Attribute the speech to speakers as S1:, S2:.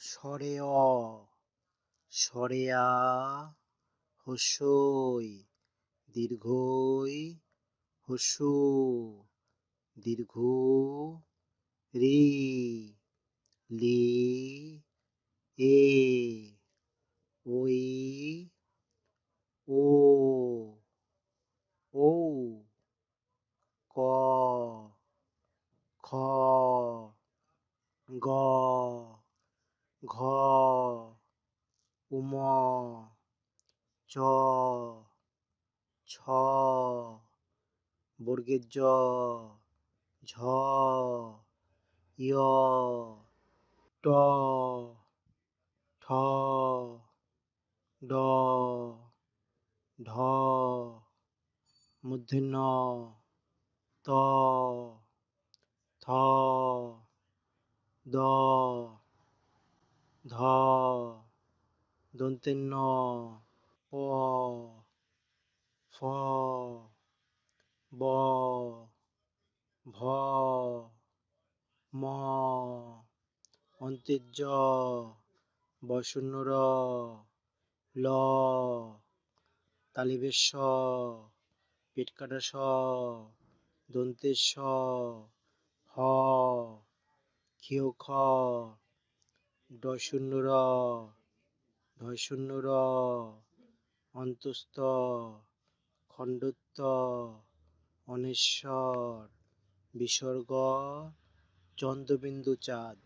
S1: স্বরে অ স্বরে আ হস্যই, দীর্ঘই হস্যু, দীর্ঘ রি, লি, এ, ওই, ও, ঔ, ক, খ, গ ঘ, উম, চ, ছ, বর্গের জ, ঝ ইয় ট, ঠ, ড ঢ মূর্ধন্য ত, থ, দ ধ দন্তেন্ন প, ফ, ব, ভ, ম অন্ত্যেজ্য বসন্ন র ল তালিবেশ পেট কাটা স দন্তেশ হ ক্ষিয় খ ডশূন্য র ঢশূন্য র অন্তস্থ খণ্ডত্ব অনেশ্বর বিসর্গ চন্দ্রবিন্দু চাঁদ